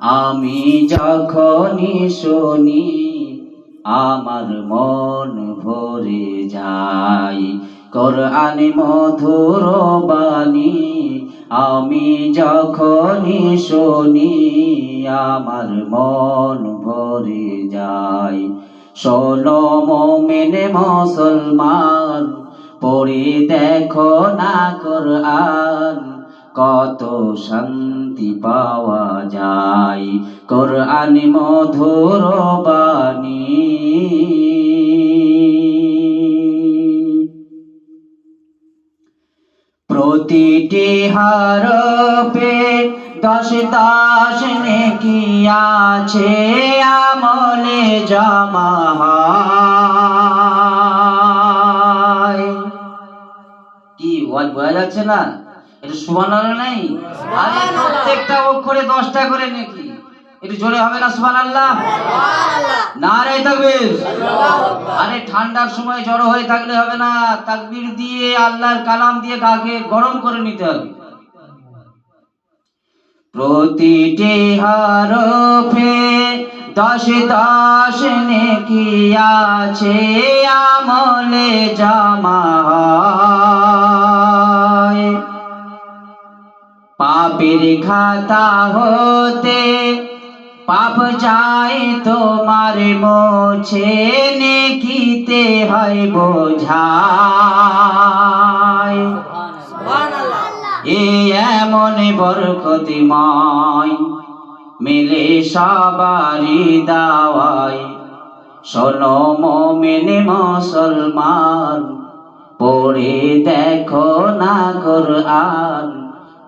আমি যখনই শুনি, আমার মন ভরে যায়। কোরআন মধুর বাণী, আমি যখনই শুনি, আমার মন ভরে যায়। শোনো মোমেন মুসলমান, পড়ে দেখো না কোরআন। কত শান্তি পাওয়া যায়। কোরআন মধুর বাণী। প্রতিটি হারপে দশ দশ নেকি আছে আমলে জমা কি ওয়াজ বোঝা যাচ্ছে না? এটা সুবহানাল্লাহ নাই? আরে প্রত্যেকটা অক্ষরে দশটা করে নাকি? একটু জোরে হবে না সুবহানাল্লাহ? তাকবীর। আরে ঠান্ডার সময় জড়ো হয়ে থাকলে হবে না। তাকবীর দিয়ে আল্লাহর কালাম দিয়ে গাকে গরম করে নিতে হবে? প্রতিটি হরফে দশ দশ নেকি আছে আমলে জমা। পাপের খাতা হতে পাপ যায় তোমার মোছে নেকিতে হয় বোঝায়। এ এমন বরকতিময়, মিলে সবারই দাওয়াই শোনো মোমেন মুসলমান, পড়ে দেখো না কোরআন।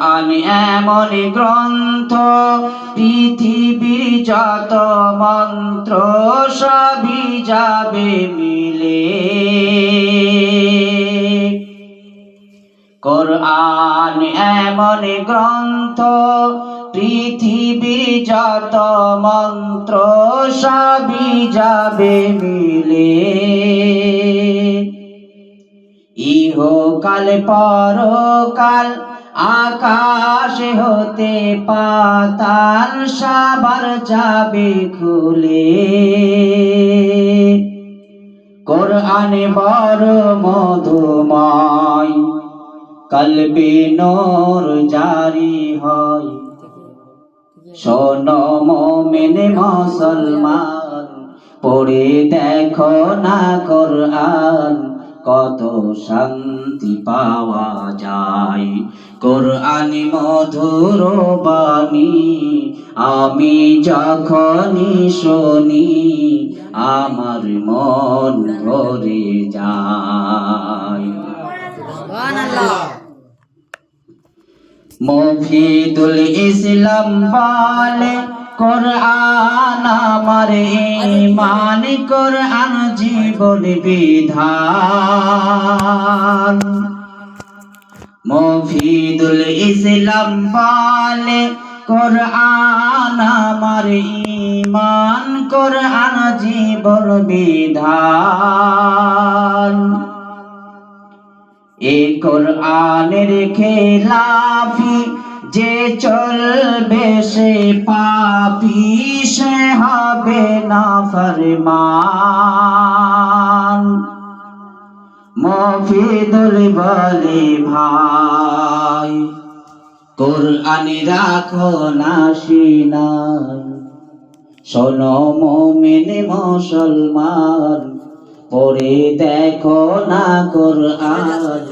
কোরআন এমন গ্রন্থ, পৃথিবীর যত মন্ত্র সবই যাবে মিলে। কোরআন এমন গ্রন্থ, পৃথিবীর যত মন্ত্র সবই যাবে মিলে। ইহকাল পরকাল আকাশ হতে পাতাল সাবার যাবে খুলে। কোরআন বড় মধুময়, কলবে নোর জারি হয়। শোনো মোমেন মুসলমান, পড়ে দেখো না কোরআন। কত শান্তি পাওয়া যায়। কোরআন মধুর বাণী, আমি যখনই শুনি, আমার মন ভরে যায়। মফিদুল ইসলাম বলে কোরআন আমার ইমান কোরআন জীবন বিধান। মফিদুল ইসলাম বলে, কোরআন আমার ইমান কোরআন জীবন বিধান। এ কোরআনের খেলাফি যে চলবে সে পাপি, সে হবে না ফরমান। মফিদুল বলে, ভাই, কোরআন রাখো না সিনাই। শোনো মোমেন মুসলমান, পড়ে দেখো না কোরআন।